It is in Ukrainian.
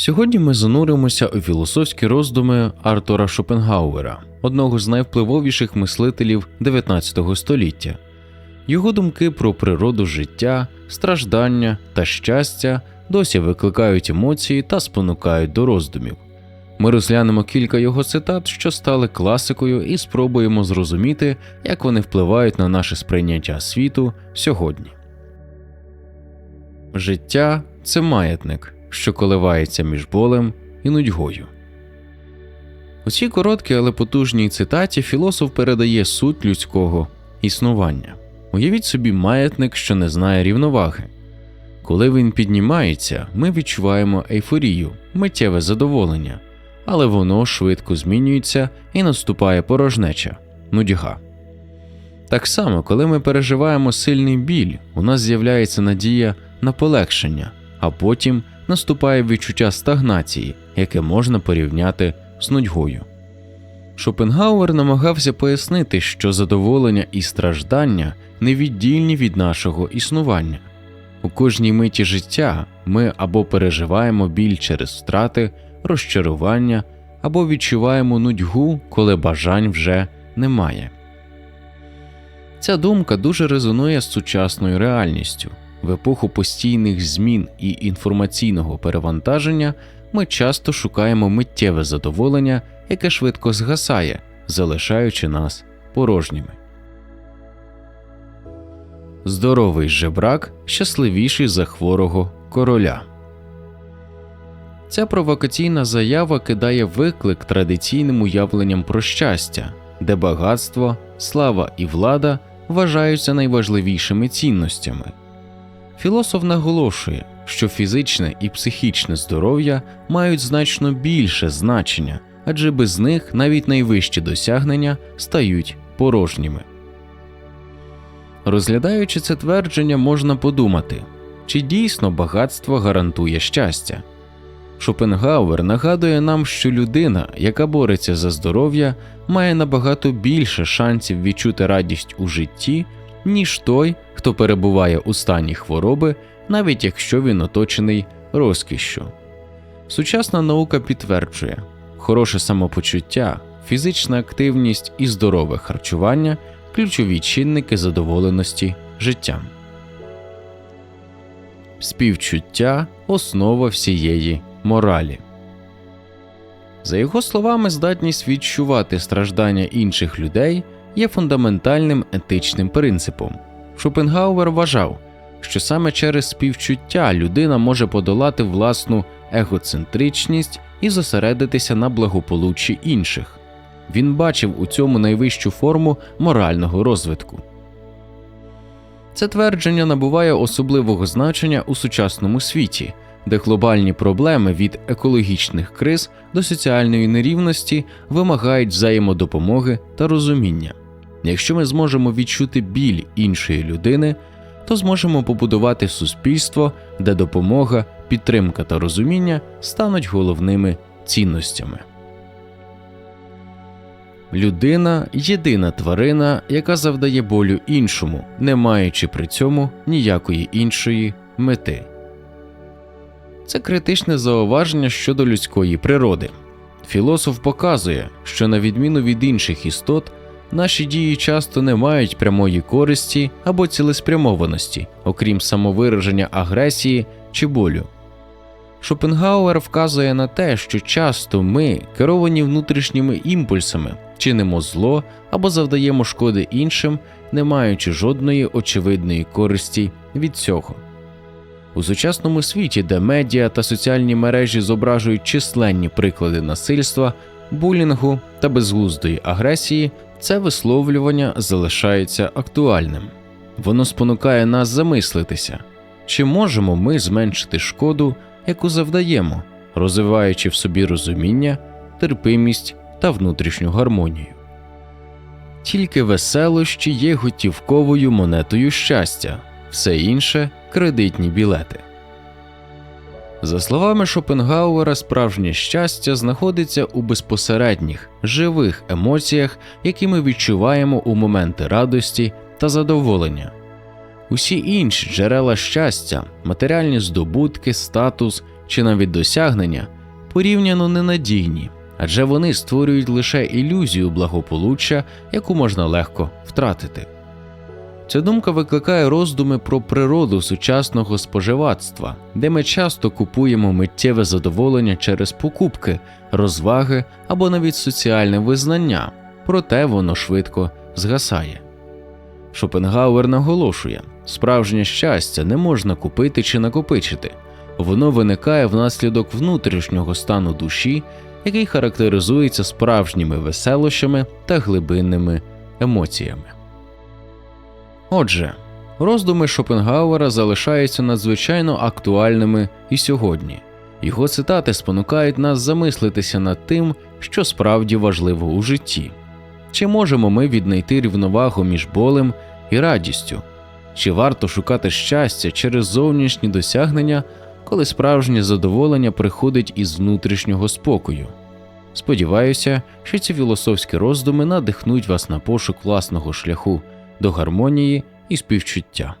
Сьогодні ми зануримося у філософські роздуми Артура Шопенгауера, одного з найвпливовіших мислителів 19 століття. Його думки про природу життя, страждання та щастя досі викликають емоції та спонукають до роздумів. Ми розглянемо кілька його цитат, що стали класикою, і спробуємо зрозуміти, як вони впливають на наше сприйняття світу сьогодні. Життя це маятник, що коливається між болем і нудьгою. У цій короткій, але потужній цитаті філософ передає суть людського існування. Уявіть собі маятник, що не знає рівноваги. Коли він піднімається, ми відчуваємо ейфорію, миттєве задоволення, але воно швидко змінюється і наступає порожнеча, нудьга. Так само, коли ми переживаємо сильний біль, у нас з'являється надія на полегшення, а потім наступає відчуття стагнації, яке можна порівняти з нудьгою. Шопенгауер намагався пояснити, що задоволення і страждання невіддільні від нашого існування. У кожній миті життя ми або переживаємо біль через втрати, розчарування, або відчуваємо нудьгу, коли бажань вже немає. Ця думка дуже резонує з сучасною реальністю. В епоху постійних змін і інформаційного перевантаження ми часто шукаємо миттєве задоволення, яке швидко згасає, залишаючи нас порожніми. Здоровий жебрак щасливіший за хворого короля. Ця провокаційна заява кидає виклик традиційним уявленням про щастя, де багатство, слава і влада вважаються найважливішими цінностями. Філософ наголошує, що фізичне і психічне здоров'я мають значно більше значення, адже без них навіть найвищі досягнення стають порожніми. Розглядаючи це твердження, можна подумати, чи дійсно багатство гарантує щастя. Шопенгауер нагадує нам, що людина, яка бореться за здоров'я, має набагато більше шансів відчути радість у житті, ніж той, хто перебуває у стані хвороби, навіть якщо він оточений розкішшю. Сучасна наука підтверджує, хороше самопочуття, фізична активність і здорове харчування ключові чинники задоволеності життям. Співчуття основа всієї моралі. За його словами, здатність відчувати страждання інших людей є фундаментальним етичним принципом. Шопенгауер вважав, що саме через співчуття людина може подолати власну егоцентричність і зосередитися на благополуччі інших. Він бачив у цьому найвищу форму морального розвитку. Це твердження набуває особливого значення у сучасному світі, де глобальні проблеми від екологічних криз до соціальної нерівності вимагають взаємодопомоги та розуміння. Якщо ми зможемо відчути біль іншої людини, то зможемо побудувати суспільство, де допомога, підтримка та розуміння стануть головними цінностями. Людина єдина тварина, яка завдає болю іншому, не маючи при цьому ніякої іншої мети. Це критичне зауваження щодо людської природи. Філософ показує, що на відміну від інших істот, наші дії часто не мають прямої користі або цілеспрямованості, окрім самовираження агресії чи болю. Шопенгауер вказує на те, що часто ми, керовані внутрішніми імпульсами, чинимо зло або завдаємо шкоди іншим, не маючи жодної очевидної користі від цього. У сучасному світі, де медіа та соціальні мережі зображують численні приклади насильства, булінгу та безглуздої агресії, це висловлювання залишається актуальним. Воно спонукає нас замислитися, чи можемо ми зменшити шкоду, яку завдаємо, розвиваючи в собі розуміння, терпимість та внутрішню гармонію. Тільки веселощі є готівковою монетою щастя, все інше кредитні білети. За словами Шопенгауера, справжнє щастя знаходиться у безпосередніх, живих емоціях, які ми відчуваємо у моменти радості та задоволення. Усі інші джерела щастя, матеріальні здобутки, статус чи навіть досягнення порівняно ненадійні, адже вони створюють лише ілюзію благополуччя, яку можна легко втратити. Ця думка викликає роздуми про природу сучасного споживацтва, де ми часто купуємо миттєве задоволення через покупки, розваги або навіть соціальне визнання, проте воно швидко згасає. Шопенгауер наголошує, справжнє щастя не можна купити чи накопичити, воно виникає внаслідок внутрішнього стану душі, який характеризується справжніми веселощами та глибинними емоціями. Отже, роздуми Шопенгауера залишаються надзвичайно актуальними і сьогодні. Його цитати спонукають нас замислитися над тим, що справді важливо у житті. Чи можемо ми віднайти рівновагу між болем і радістю? Чи варто шукати щастя через зовнішні досягнення, коли справжнє задоволення приходить із внутрішнього спокою? Сподіваюся, що ці філософські роздуми надихнуть вас на пошук власного шляху до гармонії і співчуття.